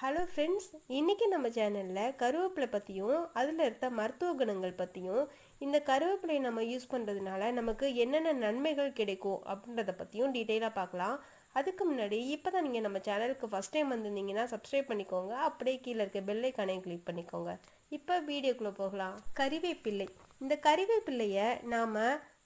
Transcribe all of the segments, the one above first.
Hello friends இன்றைக்கி நம்ம சேனலில் கருவேப்பிலை பற்றியும் அதில் இருக்க மருத்துவ குணங்கள் பற்றியும் இந்த கருவேப்பிலையை நம்ம யூஸ் பண்ணுறதுனால நமக்கு என்னென்ன நன்மைகள் கிடைக்கும் அப்படின்றத பற்றியும் டீட்டெயிலாக பார்க்கலாம். அதுக்கு முன்னாடி இப்போ தான் நீங்கள் நம்ம சேனலுக்கு ஃபஸ்ட் டைம் வந்திருந்தீங்கன்னா சப்ஸ்கிரைப் பண்ணிக்கோங்க. அப்படியே கீழே இருக்க பெல்லைக்கானையும் கிளிக் பண்ணிக்கோங்க. இப்போ வீடியோக்குள்ளே போகலாம். கறிவேப்பிள்ளை இந்த கறிவேப்பிள்ளையை நாம்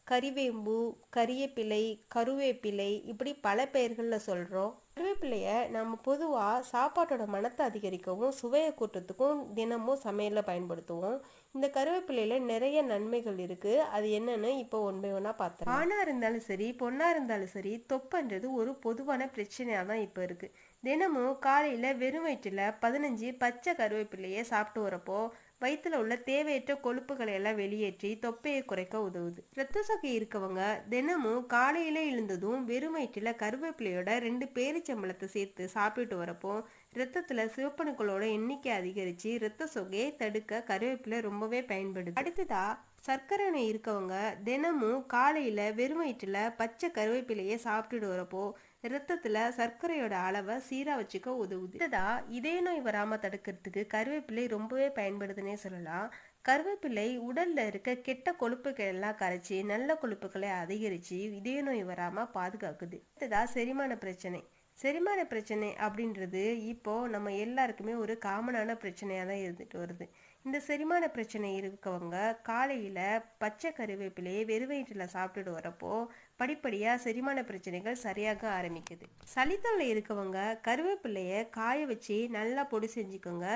கறிவேம்பு கரியப்பிள்ளை கருவேப்பிலை இப்படி பல பெயர்களில் சொல்கிறோம் கருவேப்பிள்ளையை நம்ம பொதுவாக சாப்பாட்டோட மனத்தை அதிகரிக்கவும் சுவையை கூட்டத்துக்கும் தினமும் சமையலில் பயன்படுத்துவோம். இந்த கருவேப்பிலையில் நிறைய நன்மைகள் இருக்குது அது என்னன்னு இப்போ ஒன் ஒன்றா பார்த்தோம் ஆணாக இருந்தாலும் சரி பொண்ணாக இருந்தாலும் சரி தொப்பன்றது ஒரு பொதுவான பிரச்சனையாக தான் இப்போ இருக்குது தினமும் காலையில் வெறும் வயிற்றில் பதினஞ்சு பச்சை கருவேப்பிலையை சாப்பிட்டு வரப்போ வயிற்றில் உள்ள தேவையற்ற கொழுப்புகளை எல்லாம் வெளியேற்றி தொப்பையை குறைக்க உதவுது. ரத்த சோகை இருக்கவங்க தினமும் காலையில எழுந்ததும் வெறும் வயிற்றில் கருவேப்பிலையோட ரெண்டு பேரிச்சம்பளத்தை சேர்த்து சாப்பிட்டு வரப்போ ரத்தத்துல சிவப்பணுக்களோட எண்ணிக்கை அதிகரிச்சு ரத்த சோகையை தடுக்க கருவேப்பிலை ரொம்பவே பயன்படுது. அடுத்ததா சர்க்கரை நோய் இருக்கவங்க தினமும் காலையில வெறும் வயிற்றுல பச்சை கருவேப்பிலையை சாப்பிட்டுட்டு வரப்போ ரத்தத்தில் சர்க்கரையோட அளவை சீராக வச்சுக்க உதவுது. இதா இதே நோய் வராமல் தடுக்கிறதுக்கு கருவேப்பிலை ரொம்பவே பயன்படுதுன்னே சொல்லலாம். கருவேப்பிலை உடலில் இருக்க கெட்ட கொழுப்புகள் எல்லாம் கரைச்சி நல்ல கொழுப்புகளை அதிகரித்து இதய நோய் வராமல் பாதுகாக்குது. அடுத்ததா செரிமான பிரச்சனை. செரிமான பிரச்சனை அப்படின்றது இப்போ நம்ம எல்லாருக்குமே ஒரு காமனான பிரச்சனையாக தான் இருந்துட்டு வருது. இந்த செரிமான பிரச்சனை இருக்கவங்க காலையில் பச்சை கருவேப்பிலையை வெறுவயிற்றில் சாப்பிட்டுட்டு வரப்போ படிப்படியாக செரிமான பிரச்சனைகள் சரியாக ஆரம்பிக்குது. சளித்தொல்லை இருக்கவங்க கருவேப்பிலையை காய வச்சு நல்லா பொடி செஞ்சுக்கோங்க.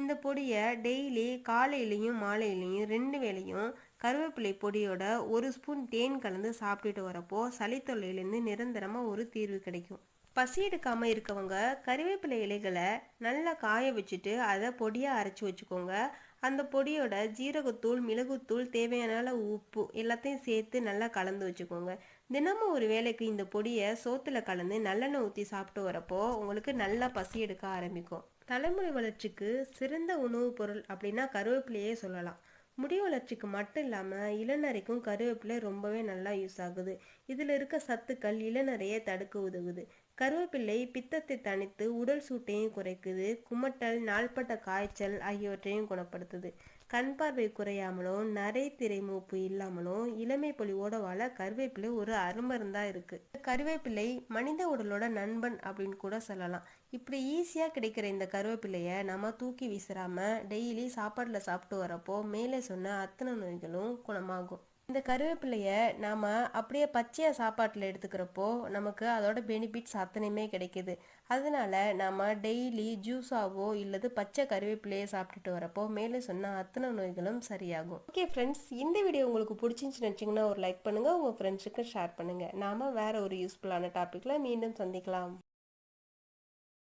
இந்த பொடியை டெய்லி காலையிலையும் மாலையிலையும் ரெண்டு வேளையும் கருவேப்பிலை பொடியோட ஒரு ஸ்பூன் தேன் கலந்து சாப்பிட்டுட்டு வரப்போ சளித்தொல்லையிலேருந்து நிரந்தரமாக ஒரு தீர்வு கிடைக்கும். பசி எடுக்காமல் இருக்கவங்க கருவேப்பிலை இலைகளை நல்லா காய வச்சுட்டு அதை பொடியாக அரைச்சி வச்சுக்கோங்க. அந்த பொடியோட ஜீரகத்தூள் மிளகுத்தூள் தேவையான உப்பு எல்லாத்தையும் சேர்த்து நல்லா கலந்து வச்சுக்கோங்க. தினமும் ஒரு வேலைக்கு இந்த பொடியை சோத்துல கலந்து நல்லெண்ணெய் ஊற்றி சாப்பிட்டு வரப்போ உங்களுக்கு நல்லா பசி எடுக்க ஆரம்பிக்கும். தலைமுறை வளர்ச்சிக்கு சிறந்த உணவுப் பொருள் அப்படின்னா கருவேப்பிலையே சொல்லலாம். முடி வளர்ச்சிக்கு மட்டும் இல்லாமல் இளநரைக்கும் கருவேப்பிலை ரொம்பவே நல்லா யூஸ் ஆகுது. இதில் இருக்க சத்துக்கள் இளநரையை தடுக்க உதவுது. கருவேப்பிள்ளை பித்தத்தை தணித்து உடல் சூட்டையும் குறைக்குது. குமட்டல் நாள்பட்ட காய்ச்சல் ஆகியவற்றையும் குணப்படுத்துது. கண் பார்வை குறையாமலும் நரை திரை மூப்பு இல்லாமலும் இளமை பொலிவோட வாழ கருவேப்பிலை ஒரு அருமருந்தாக இருக்கு. கருவேப்பிலை மனித உடலோட நண்பன் அப்படின்னு கூட சொல்லலாம். இப்படி ஈஸியாக கிடைக்கிற இந்த கருவேப்பிலையை நம்ம தூக்கி வீசுறாம டெய்லி சாப்பாட்டில் சாப்பிட்டு வரப்போ மேலே சொன்ன அத்தனை நோய்களும் குணமாகும். இந்த கருவேப்பிலையை நாம் அப்படியே பச்சையாக சாப்பாட்டில் எடுத்துக்கிறப்போ நமக்கு அதோட பெனிஃபிட்ஸ் அத்தனையுமே கிடைக்கிது. அதனால நாம் டெய்லி ஜூஸாவோ இல்லது பச்சை கருவேப்பிலையை சாப்பிட்டுட்டு வரப்போ மேலே சொன்ன அத்தனை நோய்களும் சரியாகும். ஓகே ஃப்ரெண்ட்ஸ் இந்த வீடியோ உங்களுக்கு பிடிச்சிருந்துச்சு நினச்சிங்கன்னா ஒரு லைக் பண்ணுங்கள் உங்கள் ஃப்ரெண்ட்ஸுக்கு ஷேர் பண்ணுங்கள் நாம் வேறு ஒரு யூஸ்ஃபுல்லான டாப்பிக்கில் மீண்டும் சந்திக்கலாம்.